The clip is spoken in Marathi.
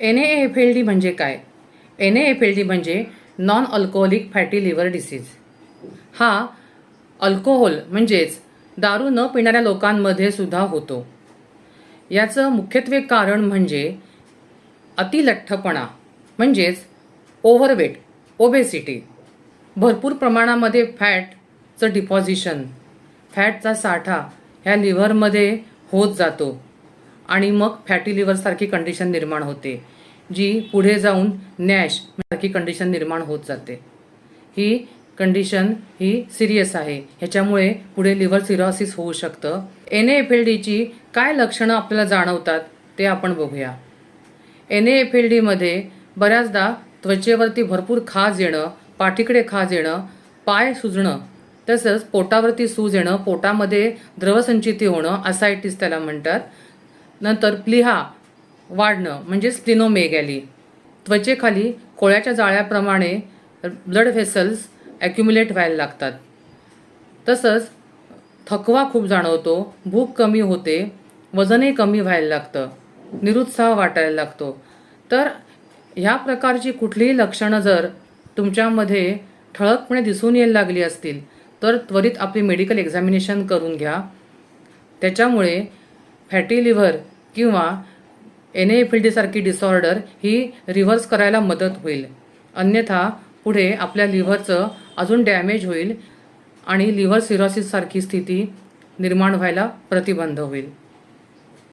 एन एफ एल डी म्हणजे काय? एन एफ एल डी म्हणजे non alcoholic fatty liver disease हा अल्कोहोल म्हणजेच दारू न पिणाऱ्या लोकांमध्ये सुद्धा होतो. याचं मुख्यत्वे कारण म्हणजे अतिलठ्ठपणा म्हणजेच ओव्हरवेट ओबेसिटी भरपूर प्रमाणामध्ये फॅटचं डिपॉझिशन फॅटचा साठा ह्या लिव्हरमध्ये होत जातो. आणि मग फॅटी लिव्हरसारखी कंडिशन निर्माण होते जी पुढे जाऊन नॅश सारखी कंडिशन निर्माण होत जाते. ही कंडिशन ही सिरियस आहे. ह्याच्यामुळे पुढे लिव्हर सिरॉसिस होऊ शकतं. एन एफ एल डीची काय लक्षणं आपल्याला जाणवतात ते आपण बघूया. एन एफ एल डीमध्ये बऱ्याचदा त्वचेवरती भरपूर खाज येणं पाठीकडे खाज येणं पाय सुजणं तसंच पोटावरती सूज येणं पोटामध्ये द्रवसंचिती होणं असायटीस त्याला म्हणतात. नंतर प्लिहा वाढणं म्हणजे स्प्लिनोमेगॅली त्वचेखाली कोळ्याच्या जाळ्याप्रमाणे ब्लड व्हेसल्स ॲक्युम्युलेट व्हायला लागतात. तसंच थकवा खूप जाणवतो भूक कमी होते वजनही कमी व्हायला लागतं निरुत्साह वाटायला लागतो. तर ह्या प्रकारची कुठलीही लक्षणं जर तुमच्यामध्ये ठळकपणे दिसून यायला लागली असतील तर त्वरित आपली मेडिकल एक्झामिनेशन करून घ्या. त्याच्यामुळे फॅटी लिव्हर किंवा एन डिसऑर्डर ही रिव्हर्स करायला मदत होईल. अन्यथा पुढे आपल्या लिव्हरचं अजून डॅमेज होईल आणि लिव्हर सिरॉसिससारखी स्थिती निर्माण व्हायला प्रतिबंध होईल.